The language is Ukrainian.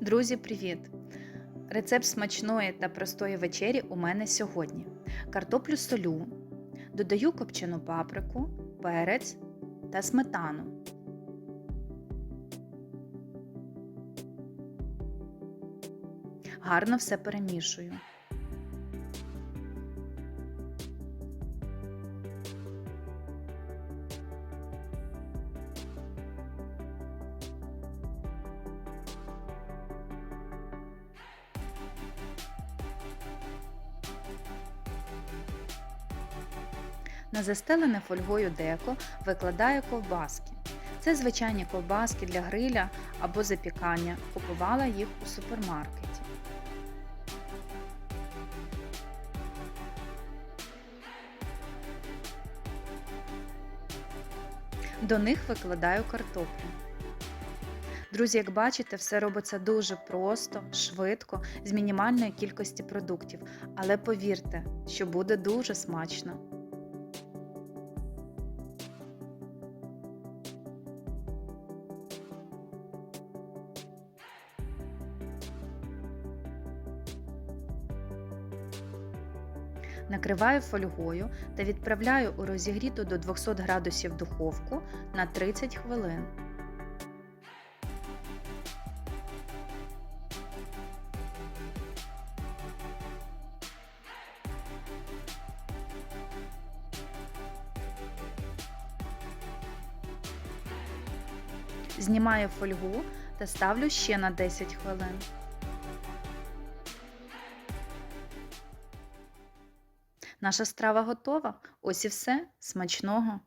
Друзі, привіт! Рецепт смачної та простої вечері у мене сьогодні. Картоплю солю, додаю копчену паприку, перець та сметану. Гарно все перемішую. На застелене фольгою деко викладаю ковбаски. Це звичайні ковбаски для гриля або запікання. Купувала їх у супермаркеті. До них викладаю картоплю. Друзі, як бачите, все робиться дуже просто, швидко, з мінімальної кількості продуктів. Але повірте, що буде дуже смачно. Накриваю фольгою та відправляю у розігріту до 200 градусів духовку на 30 хвилин. Знімаю фольгу та ставлю ще на 10 хвилин. Наша страва готова. Ось і все. Смачного!